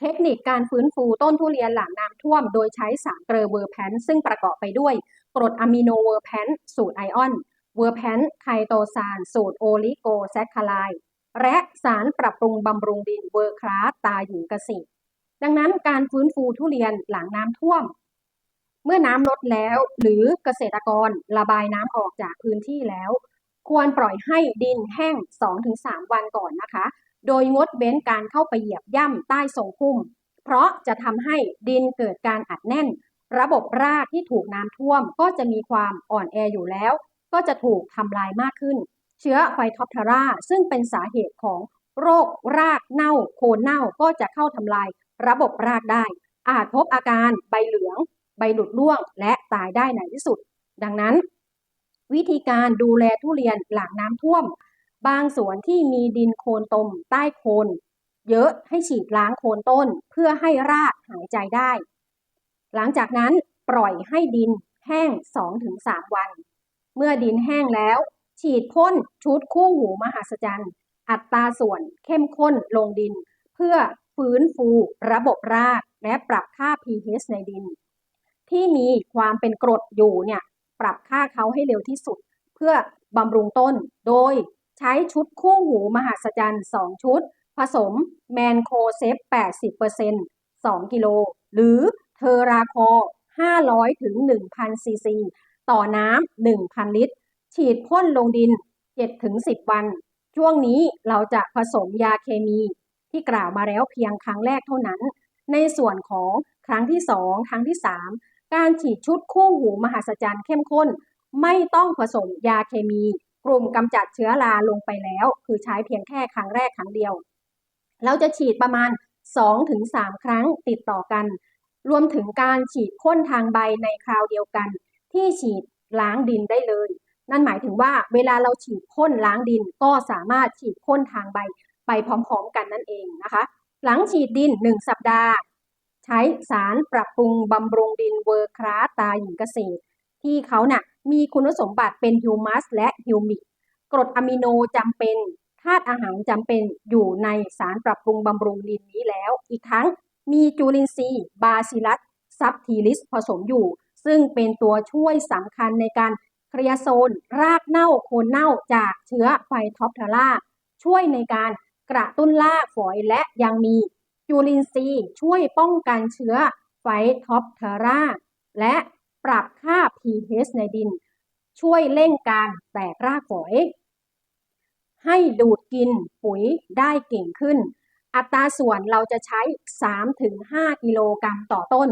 เทคนิคการฟื้นฟูต้นทุเรียนหลังน้ำท่วม โดยใช้สารเกลือเวอร์แพนซึ่งประกอบไปด้วย กรดอะมิโนเวอร์แพนสูตรไอออน เวอร์แพนไคโตซานสูตรโอลิโกแซคคาไลและสารปรับปรุงบำรุงดินเวอร์คลาสตาหญิงกษตรดังนั้นการฟื้นฟูทุเรียนหลังน้ำท่วม เมื่อน้ำลดแล้ว หรือเกษตรกรระบายน้ำออกจากพื้นที่แล้ว ควรปล่อยให้ดินแห้ง 2-3 วันก่อนนะคะ โดยงดเว้นการเข้าไปเหยียบย่ำใต้ทรงพุ่ม เพราะจะทำให้ดินเกิดการอัดแน่น ระบบรากที่ถูกน้ำท่วมก็จะมีความอ่อนแออยู่แล้ว ก็จะถูกทำลายมากขึ้น เชื้อไฟท็อปทาราซึ่งเป็นสาเหตุของโรครากเน่าโคนเน่าก็จะเข้าทำลายระบบรากได้ อาจพบอาการใบเหลือง ใบหลุดร่วง และตายได้ในที่สุด ดังนั้น วิธีการดูแลทุเรียนหลังน้ำท่วม บางสวนที่มีดินโคลนตมใต้โคนเยอะให้ฉีดล้างโคนต้นเพื่อให้รากหายใจได้ หลังจากนั้นปล่อยให้ดินแห้ง 2-3 วัน เมื่อดินแห้งแล้ว ฉีดพ่นชุดคู่หูมหัศจรรย์ อัตราส่วนเข้มข้นลงดิน เพื่อฟื้นฟูระบบรากและปรับค่า pH ในดิน ที่มีความเป็นกรดอยู่เนี่ยปรับค่าเขาให้เร็วที่สุด เพื่อบำรุงต้นโดย ใช้ชุดคู่หูมหัศจรรย์ 2 ชุด ผสมแมนโคเซฟ 80% 2 กิโล หรือเทราคอ 500 ถึง 1,000 ซีซี ต่อน้ำ 1,000 ลิตร ฉีดพ่นลงดิน 7 ถึง 10 วัน ช่วงนี้เราจะผสมยาเคมี ที่กล่าวมาแล้วเพียงครั้งแรกเท่านั้น ในส่วนของครั้งที่ 2 ครั้งที่ 3 การฉีดชุดคู่หูมหัศจรรย์เข้มข้น ไม่ต้องผสมยาเคมี กลุ่มกำจัดเชื้อราลงไปแล้ว คือใช้เพียงแค่ครั้งแรกครั้งเดียว เราจะฉีดประมาณ 2-3 ครั้งติดต่อกัน รวมถึงการฉีดพ่นทางใบในคราวเดียวกัน ที่ฉีดล้างดินได้เลย นั่นหมายถึงว่าเวลาเราฉีดพ่นล้างดินก็สามารถฉีดพ่นทางใบไปพร้อมๆกันนั่นเองนะคะ หลังฉีดดิน 1 สัปดาห์ ใช้สารปรับปรุงบำรุงดินเวอร์คลาสตาหญิงเกษตร ที่เขานะ่ะ มีคุณสมบัติเป็นฮิวมัสและฮิวมิกกรดอะมิโนจำเป็นธาตุอาหารจำเป็นอยู่ในสารปรับปรุงบำรุงดินนี้แล้ว อีกทั้งมีจุลินทรีย์บาซิลัสซับทีลิสผสมอยู่ ซึ่งเป็นตัวช่วยสำคัญในการเคลียร์โซน รากเน่าโคนเน่าจากเชื้อไฟท็อปทาร่าช่วยในการกระตุ้นรากฝอยและยังมีจุลินทรีย์ช่วยป้องกันเชื้อไฟท็อปทาราและปรับ pH ในดิน ช่วยเร่งการแตกรากฝอย ให้ดูดกินปุ๋ยได้เก่งขึ้น อัตราส่วนเราจะใช้ 3-5 กิโลกรัมต่อต้น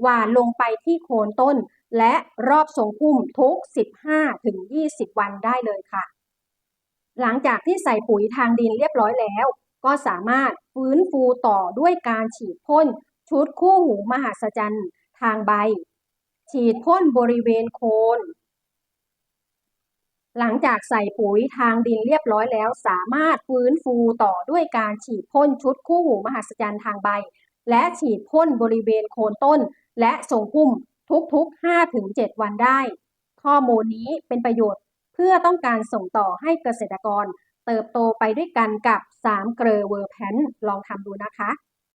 หว่านลงไปที่โคนต้น และรอบทรงพุ่มทุก 15-20 วันได้เลยค่ะ หลังจากที่ใส่ปุ๋ยทางดินเรียบร้อยแล้ว ก็สามารถฟื้นฟูต่อด้วยการฉีดพ่นชุดคู่หูมหัศจรรย์ทางใบ ฉีดพ่นบริเวณโคน หลังจากใส่ปุ๋ยทางดินเรียบร้อยแล้ว สามารถฟื้นฟูต่อด้วยการฉีดพ่นชุดคู่หูมหัศจรรย์ทางใบ และฉีดพ่นบริเวณโคนต้น และส่งพุ่มทุกๆ 5-7 วันได้ ข้อมูลนี้เป็นประโยชน์เพื่อต้องการส่งต่อให้เกษตรกร เติบโตไปด้วยกันกับ 3 เกลอเวอร์แพนลองทำดูนะคะ